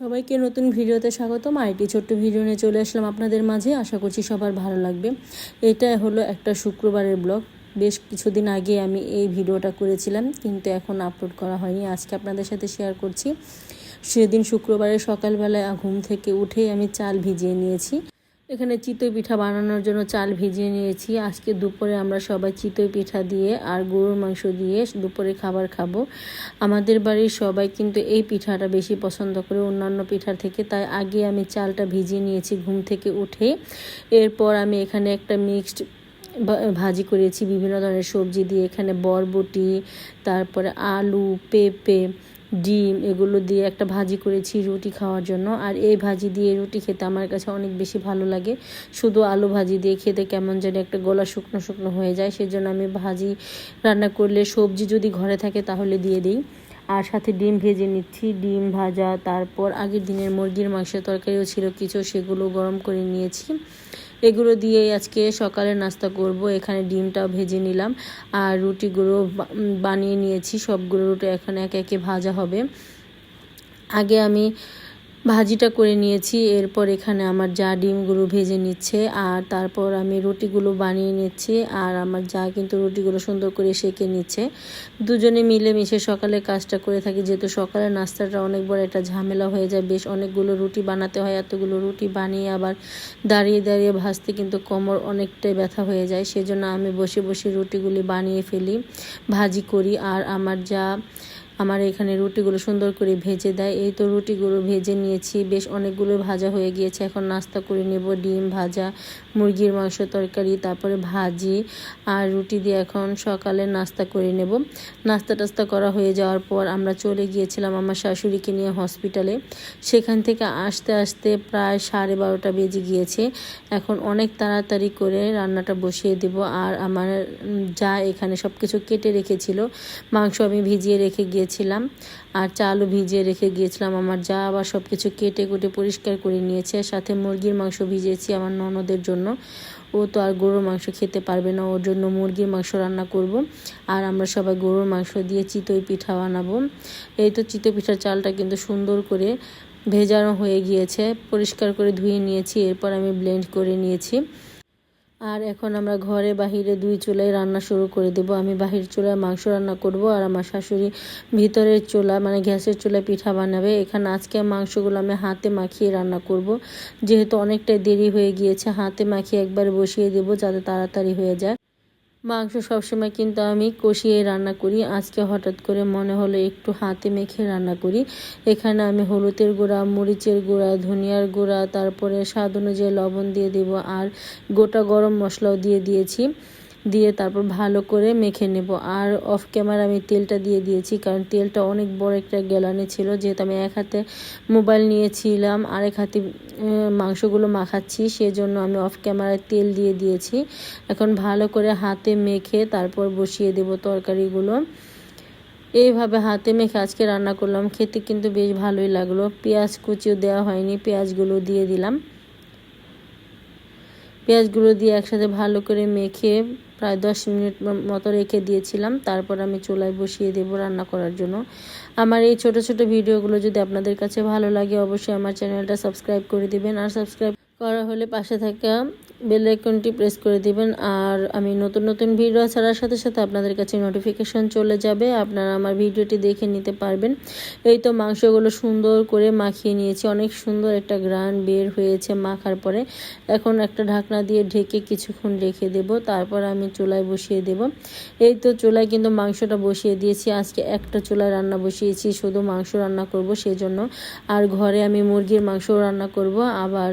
সবাইকে নতুন ভিডিওতে স্বাগতম। আরেকটি ছোট্ট ভিডিও নিয়ে চলে আসলাম আপনাদের মাঝে। আশা করছি সবার ভালো লাগবে। এটা হলো একটা শুক্রবারের ব্লগ। বেশ কিছুদিন আগে আমি এই ভিডিওটা করেছিলাম, কিন্তু এখন আপলোড করা হয়নি। আজকে আপনাদের সাথে শেয়ার করছি। সেদিন শুক্রবারের সকালবেলায় ঘুম থেকে উঠেই আমি চাল ভিজিয়ে নিয়েছি। এখানে চিতই পিঠা বানানোর জন্য চাল ভিজিয়ে নিয়েছি। আজকে দুপুরে আমরা সবাই চিতই পিঠা দিয়ে আর গরুর মাংস দিয়ে দুপুরে খাবার খাব। আমাদের বাড়ির সবাই কিন্তু এই পিঠাটা বেশি পছন্দ করে অন্যান্য পিঠার থেকে। তাই আগে আমি চালটা ভিজিয়ে নিয়েছি ঘুম থেকে উঠে। এরপর আমি এখানে একটা মিক্সড ভাজি করেছি বিভিন্ন ধরনের সবজি দিয়ে। এখানে বরবটি, তারপরে আলু, পেঁপে ডিম এগুলো দিয়ে একটা ভাজি করেছি রুটি খাওয়ার জন্য। আর এই ভাজি দিয়ে রুটি খেতে আমার কাছে অনেক বেশি ভালো লাগে। শুধু আলু ভাজি দিয়ে খেতে কেমন যেন একটা গলা শুকনো শুকনো হয়ে যায়। সেজন্য আমি ভাজি রান্না করলে সবজি যদি ঘরে থাকে তাহলে দিয়ে দিই। আর সাথে ডিম ভেজে নিচ্ছি। ডিম ভাজা, তারপর আগের দিনের মুরগির মাংসের তরকারিও ছিল কিছু, সেগুলো গরম করে নিয়েছি। এগুলো দিয়েই আজকে সকালে নাস্তা করব। এখানে ডিমটাও ভেজে নিলাম আর রুটিগুলো বানিয়ে নিয়েছি। সবগুলো রুটি এখন একে একে ভাজা হবে। আগে আমি ভাজিটা করে নিয়েছি। এরপর এখানে আমার যা ডিমগুলো ভেজে নিচ্ছে, আর তারপর আমি রুটিগুলো বানিয়ে নিচ্ছি, আর আমার যা কিন্তু রুটিগুলো সুন্দর করে সেঁকে নিচ্ছে। দুজনে মিলে মিশে সকালে কাজটা করে থাকি, যেহেতু সকালে নাস্তাটা অনেক বড় একটা ঝামেলা হয়ে যায়, বেশ অনেকগুলো রুটি বানাতে হয়, এতগুলো রুটি বানিয়ে আবার দাঁড়িয়ে দাঁড়িয়ে ভাজতে কিন্তু কোমর অনেকটাই ব্যথা হয়ে যায়। সেজন্য আমি বসে বসে রুটিগুলি বানিয়ে ফেলি, ভাজি করি, আর আমার যা আমার এখানে রুটিগুলো সুন্দর করে ভেজে দেয়। এই তো রুটিগুলো ভেজে নিয়েছি। বেশ অনেকগুলো ভাজা হয়ে গিয়েছে। এখন নাস্তা করে নেব। ডিম ভাজা, মুরগির মাংস তরকারি, তারপরে ভাজি আর রুটি দিয়ে এখন সকালে নাস্তা করে নেব। নাস্তা টাস্তা করা হয়ে যাওয়ার পর আমরা চলে গিয়েছিলাম আমার শাশুড়িকে নিয়ে হসপিটালে। সেখান থেকে আসতে আসতে প্রায় সাড়ে বারোটা বেজে গিয়েছে। এখন অনেক তাড়াতাড়ি করে রান্নাটা বসিয়ে দেব আর আমার যা এখানে সব কিছু কেটে রেখেছিল, মাংস আমি ভিজিয়ে রেখে গিয়ে গিয়েছিলাম আর চালও ভিজিয়ে রেখে গিয়েছিলাম আমার যা, আবার সব কিছু কেটে কুটে পরিষ্কার করে নিয়েছে। সাথে মুরগির মাংস ভিজিয়েছি আমার ননদের জন্য। ও তো আর গরুর মাংস খেতে পারবে না, ওর জন্য মুরগির মাংস রান্না করব। আর আমরা সবাই গরুর মাংস দিয়ে চিতই পিঠা বানাবো। এই তো চিতই পিঠার চালটা কিন্তু সুন্দর করে ভেজানো হয়ে গিয়েছে, পরিষ্কার করে ধুয়ে নিয়েছি। এরপর আমি ব্লেন্ড করে নিয়েছি। আর এখন আমরা ঘরে বাহিরে দুই চুলাই রান্না শুরু করে দেব। আমি বাহির চুলায় মাংস রান্না করব আর আমার শাশুড়ি ভিতরের চুলা মানে গ্যাসের চুলায় পিঠা বানাবে। এখানে আজকে মাংসগুলো আমি হাতে মাখিয়ে রান্না করব। যেহেতু অনেকটাই দেরি হয়ে গিয়েছে, হাতে মাখিয়ে একবার বসিয়ে দেব যাতে তাড়াতাড়ি হয়ে যায়। মাংস সবসময় কিন্তু আমি কষিয়ে রান্না করি। আজকে হঠাৎ করে মনে হলো একটু হাতে মেখে রান্না করি। এখানে আমি হলুদের গুঁড়া, মরিচের গুঁড়া, ধনিয়ার গুঁড়া, তারপরে স্বাদ অনুযায়ী লবণ দিয়ে দেব আর গোটা গরম মশলাও দিয়ে দিয়েছি। দিয়ে তারপর ভালো করে মেখে নেব। আর অফ ক্যামেরা আমি তেলটা দিয়ে দিয়েছি, কারণ তেলটা অনেক বড় একটা গ্যালানে ছিল। যেহেতু আমি এক হাতে মোবাইল নিয়েছিলাম, আরেক হাতে মাংসগুলো মাখাচ্ছি, সেজন্য আমি অফ ক্যামেরায় তেল দিয়ে দিয়েছি। এখন ভালো করে হাতে মেখে তারপর বসিয়ে দেব তরকারিগুলো। এইভাবে হাতে মেখে আজকে রান্না করলাম। খেতে কিন্তু বেশ ভালোই লাগল। পেঁয়াজ কুচিও দেওয়া হয়নি, পেঁয়াজগুলো দিয়ে দিলাম। পেঁয়াজগুলো দিয়ে একসাথে ভালো করে মেখে প্রায় দশ মিনিট মতো রেখে দিয়েছিলাম। তারপর আমি চুলায় বসিয়ে দেব রান্না করার জন্য। আমার এই ছোট ছোট ভিডিওগুলো যদি আপনাদের কাছে ভালো লাগে, অবশ্যই আমার চ্যানেলটা সাবস্ক্রাইব করে দিবেন। আর সাবস্ক্রাইব করা হলে পাশে থাকা বেল আইকনটি প্রেস করে দিবেন। আর আমি নতুন নতুন ভিডিও ছাড়ার সাথে সাথে আপনাদের কাছে নোটিফিকেশন চলে যাবে। আপনারা আমার ভিডিওটি দেখে নিতে পারবেন। এই তো মাংসগুলো সুন্দর করে মাখিয়ে নিয়েছি। অনেক সুন্দর একটা গ্রান বের হয়েছে মাখার পরে। এখন একটা ঢাকনা দিয়ে ঢেকে কিছুক্ষণ রেখে দেব। তারপর আমি চুলায় বসিয়ে দেব। এই তো চুলায় কিন্তু মাংসটা বসিয়ে দিয়েছি। আজকে একটা চুলায় রান্না বসিয়েছি। শুধু মাংস রান্না করব সেজন্য। আর ঘরে আমি মুরগির মাংস রান্না করব। আবার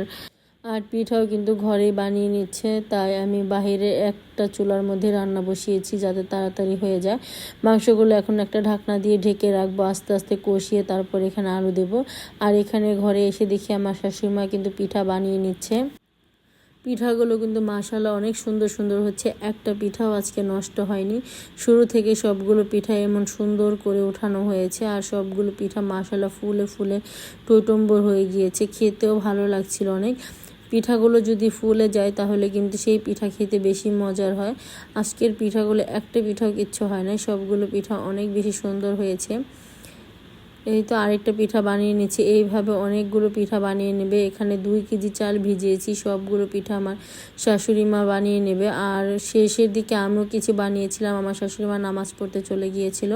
আর পিঠাও কিন্তু ঘরেই বানিয়ে নিচ্ছে, তাই আমি বাহিরে একটা চুলার মধ্যে রান্না বসিয়েছি যাতে তাড়াতাড়ি হয়ে যায়। মাংসগুলো এখন একটা ঢাকনা দিয়ে ঢেকে রাখব, আস্তে আস্তে কষিয়ে তারপর এখানে আলু দেব। আর এখানে ঘরে এসে দেখি আমার শাশুড়িমা কিন্তু পিঠা বানিয়ে নিচ্ছে। পিঠাগুলো কিন্তু মাসালা অনেক সুন্দর সুন্দর হচ্ছে, একটা পিঠাও আজকে নষ্ট হয়নি। শুরু থেকে সবগুলো পিঠা এমন সুন্দর করে ওঠানো হয়েছে আর সবগুলো পিঠা মাসালা ফুলে ফুলে টৈটম্বর হয়ে গিয়েছে, খেতেও ভালো লাগছিল অনেক। পিঠাগুলো যদি ফুলে যায় তাহলে কিন্তু সেই পিঠা খেতে বেশি মজার হয়। আজকের পিঠাগুলো একটা পিঠাও কিচ্ছু হয় না সবগুলো পিঠা অনেক বেশি সুন্দর হয়েছে। এই তো আরেকটা পিঠা বানিয়ে নিচ্ছি। এইভাবে অনেকগুলো পিঠা বানিয়ে নেবে। এখানে দুই কেজি চাল ভিজিয়েছি, সবগুলো পিঠা আমার শাশুড়ি মা বানিয়ে নেবে। আর শেষের দিকে আমিও কিছু বানিয়েছিলাম, আমার শাশুড়ি মা নামাজ পড়তে চলে গিয়েছিল।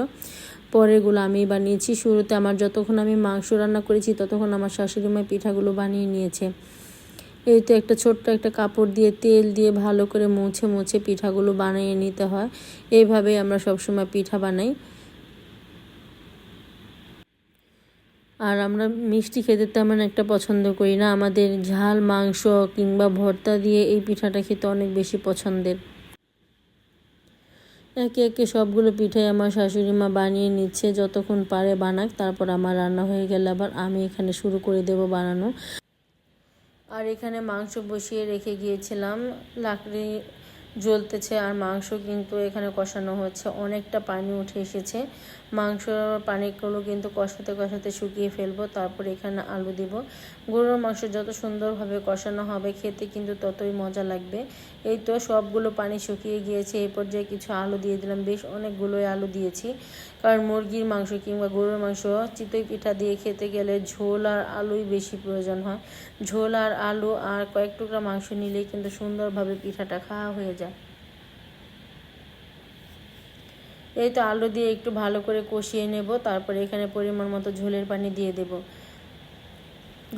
পরেরগুলো আমি বানিয়েছি। শুরুতে আমার যতক্ষণ আমি মাংস রান্না করেছি, ততক্ষণ আমার শাশুড়ি মা পিঠাগুলো বানিয়ে নিয়েছে। এই তো একটা ছোট্ট একটা কাপড় দিয়ে, তেল দিয়ে ভালো করে মুছে মুছে পিঠাগুলো বানিয়ে নিতে হয়। এইভাবেই আমরা সবসময় পিঠা বানাই। আর আমরা মিষ্টি খেতে তেমন একটা পছন্দ করি না। আমাদের ঝাল, মাংস কিংবা ভর্তা দিয়ে এই পিঠাটা খেতে অনেক বেশি পছন্দের। একে একে সবগুলো পিঠাই আমার শাশুড়ি মা বানিয়ে নিচ্ছে, যতক্ষণ পারে বানাক, তারপর আমার রান্না হয়ে গেলে আবার আমি এখানে শুরু করে দেব বানানো। আর এখানে মাংস বসিয়ে রেখে গিয়েছিলাম। লাকড়ি জ্বলতেছে আর মাংস কিন্তু এখানে কষানো হচ্ছে। অনেকটা পানি উঠে এসেছে। মাংস পানিগুলো কিন্তু কষাতে কষাতে শুকিয়ে ফেলব, তারপর এখানে আলু দিব। গরুর মাংস যত সুন্দরভাবে কষানো হবে, খেতে কিন্তু ততই মজা লাগবে। এই তো সবগুলো পানি শুকিয়ে গিয়েছে এই পর্যায়ে কিছু আলু দিয়ে দিলাম। বেশ অনেকগুলোই আলু দিয়েছি, কারণ মুরগির মাংস কিংবা গরুর মাংস চিতই পিঠা দিয়ে খেতে গেলে ঝোল আর আলুই বেশি প্রয়োজন হয়। ঝোল আর আলু আর কয়েক টুকরা মাংস নিলেই কিন্তু সুন্দরভাবে পিঠাটা খাওয়া হয়ে যায়। এই তো আলু দিয়ে একটু ভালো করে কষিয়ে নেব, তারপরে এখানে পরিমাণ মতো ঝোলের পানি দিয়ে দেব।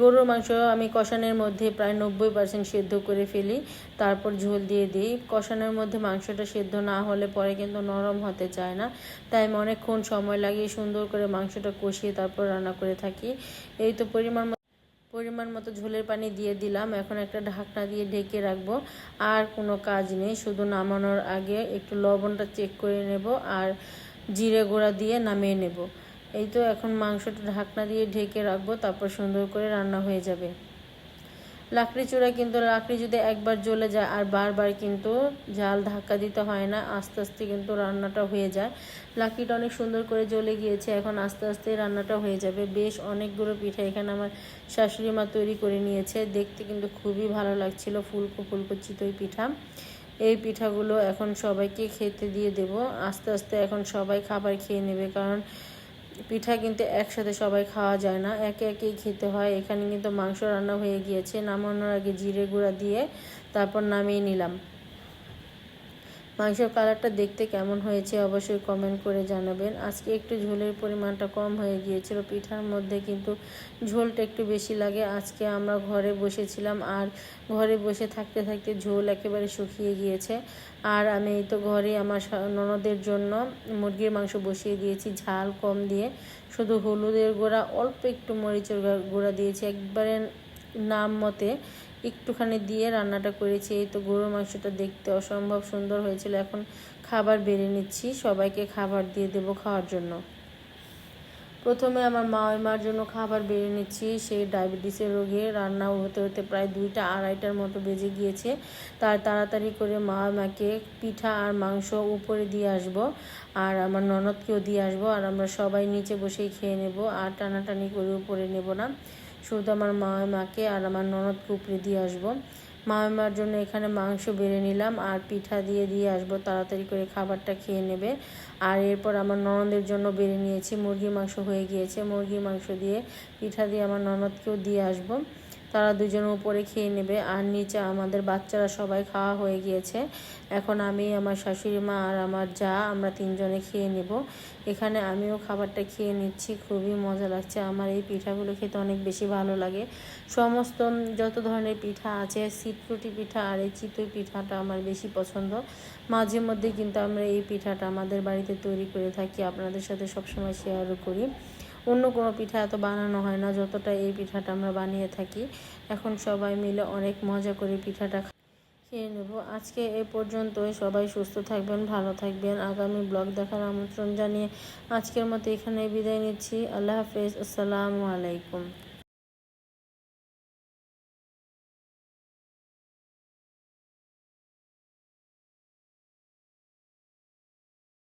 গরুর মাংস আমি কষানোর মধ্যে প্রায় নব্বই পার্সেন্ট সেদ্ধ করে ফেলি, তারপর ঝোল দিয়ে দিই। কষানোর মধ্যে মাংসটা সেদ্ধ না হলে পরে কিন্তু নরম হতে চায় না, তাই আমি অনেকক্ষণ সময় লাগিয়ে সুন্দর করে মাংসটা কষিয়ে তারপর রান্না করে থাকি। এই তো পরিমাণ পরিমাণ মতো ঝোলের পানি দিয়ে দিলাম। এখন একটা ঢাকনা দিয়ে ঢেকে রাখব। আর কোনো কাজ নেই, শুধু নামানোর আগে একটু লবণটা চেক করে নেব আর জিরে গুঁড়া দিয়ে নামিয়ে নেব। এই তো এখন মাংসটা ঢাকনা দিয়ে ঢেকে রাখব, তারপর সুন্দর করে রান্না হয়ে যাবে। লাকড়ি চূড়া কিন্তু লাকড়ি যদি একবার জ্বলে যায় আর বারবার কিন্তু জাল ধাক্কা দিতে হয় না, আস্তে আস্তে কিন্তু রান্নাটা হয়ে যায়। লাকড়িটা অনেক সুন্দর করে জ্বলে গিয়েছে, এখন আস্তে আস্তে রান্নাটা হয়ে যাবে। বেশ অনেকগুলো পিঠা এখানে আমার শাশুড়ি মা তৈরি করে নিয়েছে, দেখতে কিন্তু খুবই ভালো লাগছিল, ফুলকো ফুলকো চিতই পিঠা। এই পিঠাগুলো এখন সবাইকে খেতে দিয়ে দেব। আস্তে আস্তে এখন সবাই খাবার খেয়ে নেবে, কারণ পিঠা কিন্তু একসাথে সবাই খাওয়া যায় না। একে একেই খেতে হয়। এখানে কিন্তু মাংস রান্না হয়ে গিয়েছে। নামানোর আগে জিরে গুঁড়া দিয়ে তারপর নামিয়ে নিলাম। মাংসের কালারটা দেখতে কেমন হয়েছে অবশ্যই কমেন্ট করে জানাবেন। আজকে একটু ঝোলের পরিমাণটা কম হয়ে গিয়েছিল, পিঠার মধ্যে কিন্তু ঝোলটা একটু বেশি লাগে। আজকে আমরা ঘরে বসেছিলাম আর ঘরে বসে থাকতে থাকতে ঝোল একেবারে শুকিয়ে গিয়েছে। আর আমি তো ঘরে আমার ননদের জন্য মুরগির মাংস বসিয়ে দিয়েছি, ঝাল কম দিয়ে। শুধু হলুদের গোড়া, অল্প একটু মরিচের গুঁড়া দিয়েছি। একবারে নাম মতে একটুখানি দিয়ে রান্নাটা করেছি। এই তো গরুর মাংসটা দেখতে অসম্ভব সুন্দর হয়েছিল। এখন খাবার বেড়ে নিচ্ছি। সবাইকে খাবার দিয়ে দেবো খাওয়ার জন্য। প্রথমে আমার মা মার জন্য খাবার বেড়ে নিচ্ছি। সেই ডায়াবেটিসের রোগে রান্না হতে হতে প্রায় দুইটা আড়াইটার মতো বেজে গিয়েছে। তার তাড়াতাড়ি করে মা মাকে পিঠা আর মাংস উপরে দিয়ে আসব আর আমার ননদকেও দিয়ে আসব। আর আমরা সবাই নিচে বসেই খেয়ে নেব। আর টানাটানি করে উপরে নেব না। শুধু আমার মাকে আর আমার ননদ উপরে দিয়ে আসব। মামিমার জন্য এখানে মাংস বেড়ে নিলাম আর পিঠা দিয়ে দিয়ে আসব। তাড়াতাড়ি করে খাবারটা খেয়ে নেবে। আর এরপর আমার ননদের জন্য বেড়ে নিয়েছি। মুরগির মাংস হয়ে গিয়েছে। মুরগির মাংস দিয়ে পিঠা দিয়ে আমার ননদকেও দিয়ে আসব। তারা দুজনে উপরে খেয়ে নেবে। আর নিচে আমাদের বাচ্চারা সবাই খাওয়া হয়ে গিয়েছে। এখন আমি, আমার শাশুড়ি মা আর আমার যা, আমরা তিনজনে খেয়ে নেব। এখানে আমিও খাবারটা খেয়ে নিচ্ছি, খুবই মজা লাগছে। আমার এই পিঠাগুলো খেতে অনেক বেশি ভালো লাগে। সমস্ত যত ধরনের পিঠা আছে, সিটরুটি পিঠা আর এই চিতই পিঠাটা আমার বেশি পছন্দ। মাঝে মধ্যে কিন্তু আমরা এই পিঠাটা আমাদের বাড়িতে তৈরি করে থাকি। আপনাদের সাথে সবসময় শেয়ারও করি। অন্য কোনো পিঠা এত বানানো হয় না, যতটা এই পিঠাটা আমরা বানিয়ে থাকি। এখন সবাই মিলে অনেক মজা করে পিঠাটা খেয়ে নেব। আজকে এ পর্যন্তই। সবাই সুস্থ থাকবেন, ভালো থাকবেন। আগামী ব্লগ দেখার আমন্ত্রণ জানিয়ে আজকের মতো এখানে বিদায় নিচ্ছি। আল্লাহ হাফেজ। আসসালামু আলাইকুম।